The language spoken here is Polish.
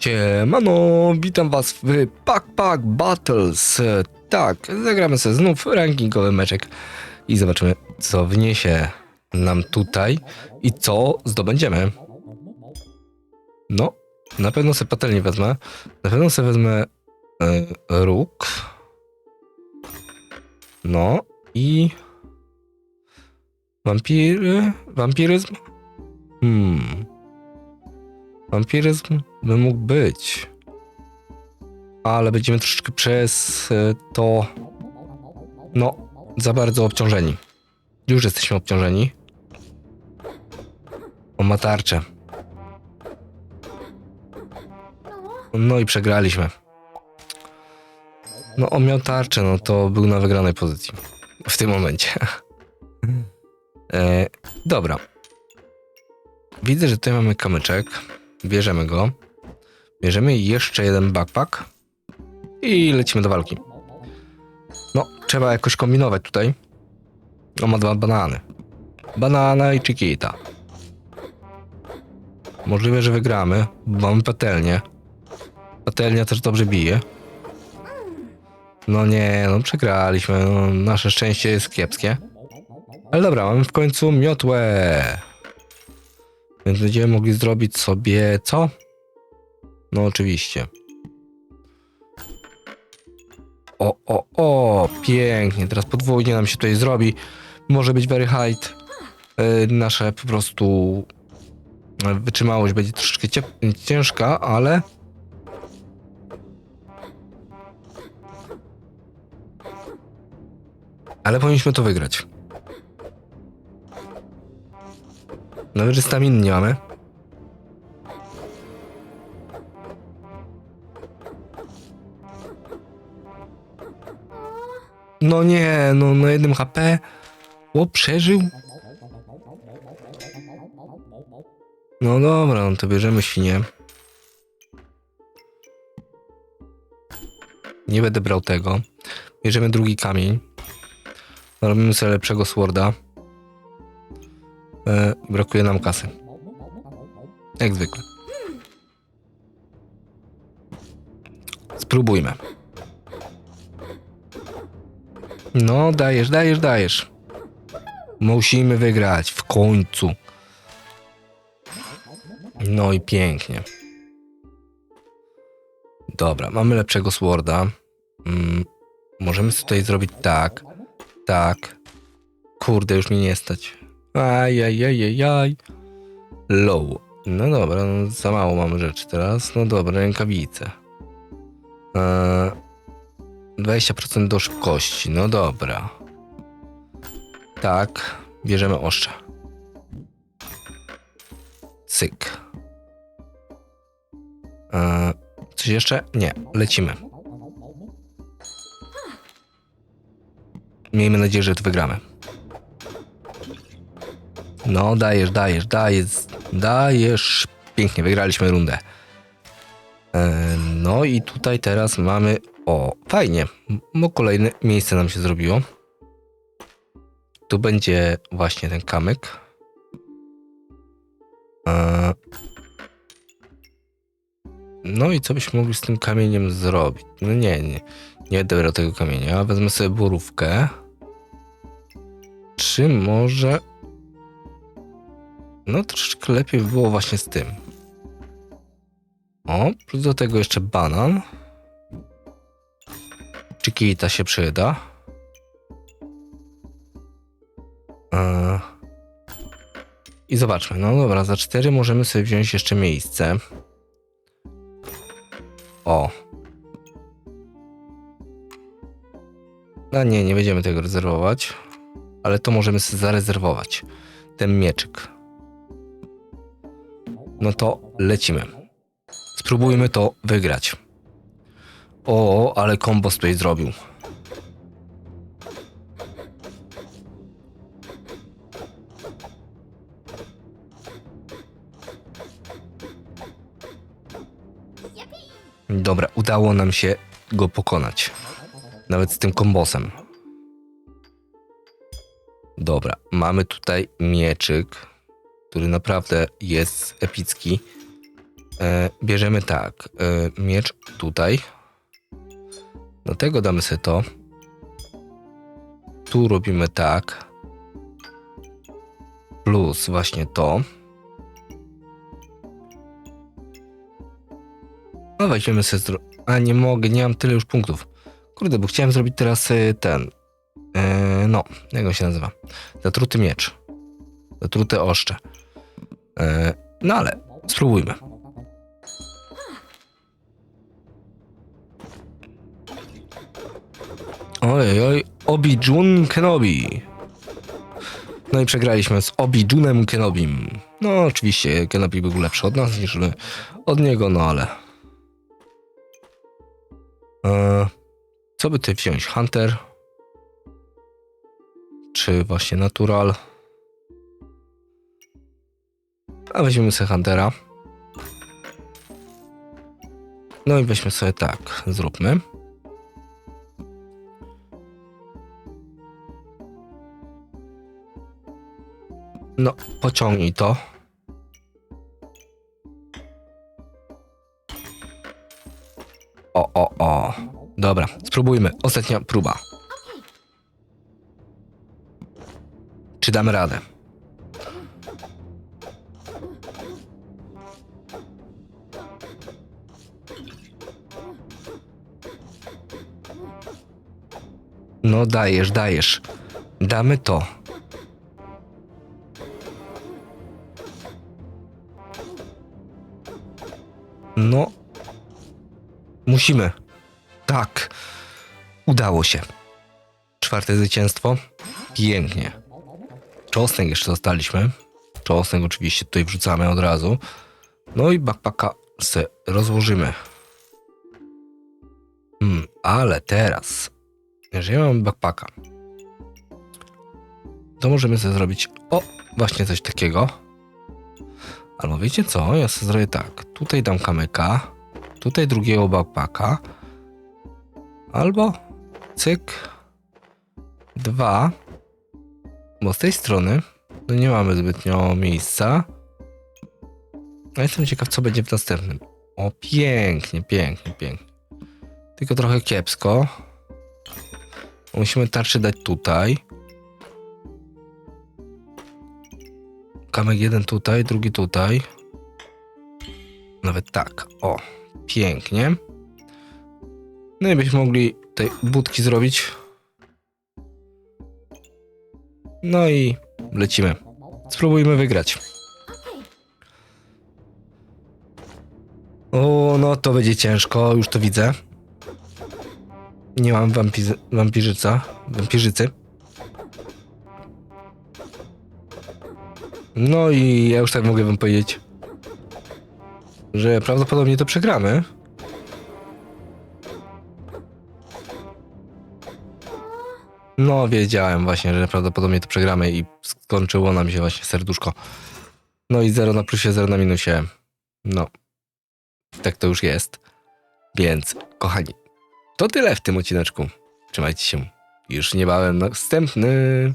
Siemano, witam was w Pack Pack Battles. Tak, zagramy sobie znów rankingowy meczek i zobaczymy, co wniesie nam tutaj i co zdobędziemy. No, na pewno sobie patelnię wezmę. Na pewno sobie wezmę e, róg. No i wampiry, wampiryzm. Hmm. Wampiryzm by mógł być. Ale będziemy troszeczkę przez e, to. No, za bardzo obciążeni. Już jesteśmy obciążeni. On ma tarczę. No i przegraliśmy. No, on miał tarczę, no to był na wygranej pozycji. W tym momencie. e, dobra. Widzę, że tutaj mamy kamyczek. Bierzemy go. Bierzemy jeszcze jeden backpack. I lecimy do walki. No, trzeba jakoś kombinować tutaj. On ma dwa banany. Banana i Chiquita. Możliwe, że wygramy. bo Mamy patelnię. Patelnia też dobrze bije. No nie, no przegraliśmy. No, nasze szczęście jest kiepskie. Ale dobra, mamy w końcu miotłę. Więc będziemy mogli zrobić sobie co? No oczywiście. O, o, o, pięknie. Teraz podwójnie nam się tutaj zrobi. Może być very high. Yy, nasze po prostu e, wytrzymałość będzie troszeczkę ciężka, ale ale powinniśmy to wygrać. Nawet, że staminy nie mamy. No nie, no na jednym HP. O, przeżył. No dobra, no to bierzemy świnię. Nie będę brał tego. Bierzemy drugi kamień. Robimy sobie lepszego sworda. E, brakuje nam kasy. Jak zwykle. Spróbujmy. No, dajesz, dajesz, dajesz. Musimy wygrać w końcu. No i pięknie. Dobra, mamy lepszego sworda. Mm, możemy tutaj zrobić tak. Tak. Kurde, już mnie nie stać. Ajajajajaj. Low. No dobra, no za mało mamy rzeczy teraz. No dobra, rękawice. Eee, 20% do szybkości. No dobra. Tak. Bierzemy ostrze. Cyk. Eee, coś jeszcze? Nie. Lecimy. Miejmy nadzieję, że to wygramy. No, dajesz, dajesz, dajesz, dajesz. Pięknie, wygraliśmy rundę. E, No i tutaj teraz mamy. O, fajnie, bo kolejne miejsce nam się zrobiło. Tu będzie właśnie ten kamyk. E, No i co byśmy mogli z tym kamieniem zrobić? No nie, nie, nie brał tego kamienia. Wezmę sobie borówkę. Czy może no troszeczkę lepiej by było właśnie z tym. O, plus do tego jeszcze banan. Chiquita się przyda. Eee. I zobaczmy. No dobra, za cztery możemy sobie wziąć jeszcze miejsce. O. No nie, nie będziemy tego rezerwować. Ale to możemy sobie zarezerwować. Ten mieczyk. No to lecimy. Spróbujmy to wygrać. O, ale kombos tutaj zrobił. Dobra, udało nam się go pokonać. Nawet z tym kombosem. Dobra, mamy tutaj mieczyk, który naprawdę jest epicki. E, bierzemy tak. E, miecz tutaj. Do tego damy sobie to. Tu robimy tak. Plus właśnie to. No weźmiemy sobie. A nie mogę, nie mam tyle już punktów. Kurde, bo chciałem zrobić teraz y, ten. E, no, jak on się nazywa? Zatruty miecz. Zatrute oszcze. E, no ale spróbujmy. Ojej, oj, Obi-Jun Kenobi. No i przegraliśmy z Obi-Junem Kenobim. No oczywiście Kenobi był lepszy od nas niż my od niego, no ale... E, co by ty wziąć? Hunter? Czy właśnie Natural? A weźmiemy sobie Huntera. No i weźmy sobie tak, zróbmy. No, pociągnij to. O, o, o. Dobra, spróbujmy. Ostatnia próba. Czy damy radę? No dajesz, dajesz. Damy to. No. Musimy. Tak. Udało się. Czwarte zwycięstwo. Pięknie. Czosnek jeszcze dostaliśmy. Czosnek oczywiście tutaj wrzucamy od razu. No i backpacka se rozłożymy. Hmm, ale teraz, jeżeli mamy backpacka, to możemy sobie zrobić, o, właśnie coś takiego. Albo wiecie co, ja sobie zrobię tak, tutaj dam kamyka, tutaj drugiego backpacka, albo cyk, dwa, bo z tej strony no nie mamy zbytnio miejsca. A jestem ciekaw, co będzie w następnym. O, pięknie, pięknie, pięknie. Tylko trochę kiepsko. Musimy tarczy dać tutaj. Kamek jeden tutaj, drugi tutaj. Nawet tak. O, pięknie. No i byśmy mogli tutaj budki zrobić. No i lecimy. Spróbujmy wygrać. O, no to będzie ciężko, już to widzę. Nie mam wampizy- wampirzyca, wampirzycy. No i ja już tak mogę wam powiedzieć, że prawdopodobnie to przegramy. No, wiedziałem właśnie, że prawdopodobnie to przegramy i skończyło nam się właśnie serduszko. No i 0 na plusie, 0 na minusie. No, tak to już jest. Więc, kochani, to tyle w tym odcineczku. Trzymajcie się. Już niebawem następny.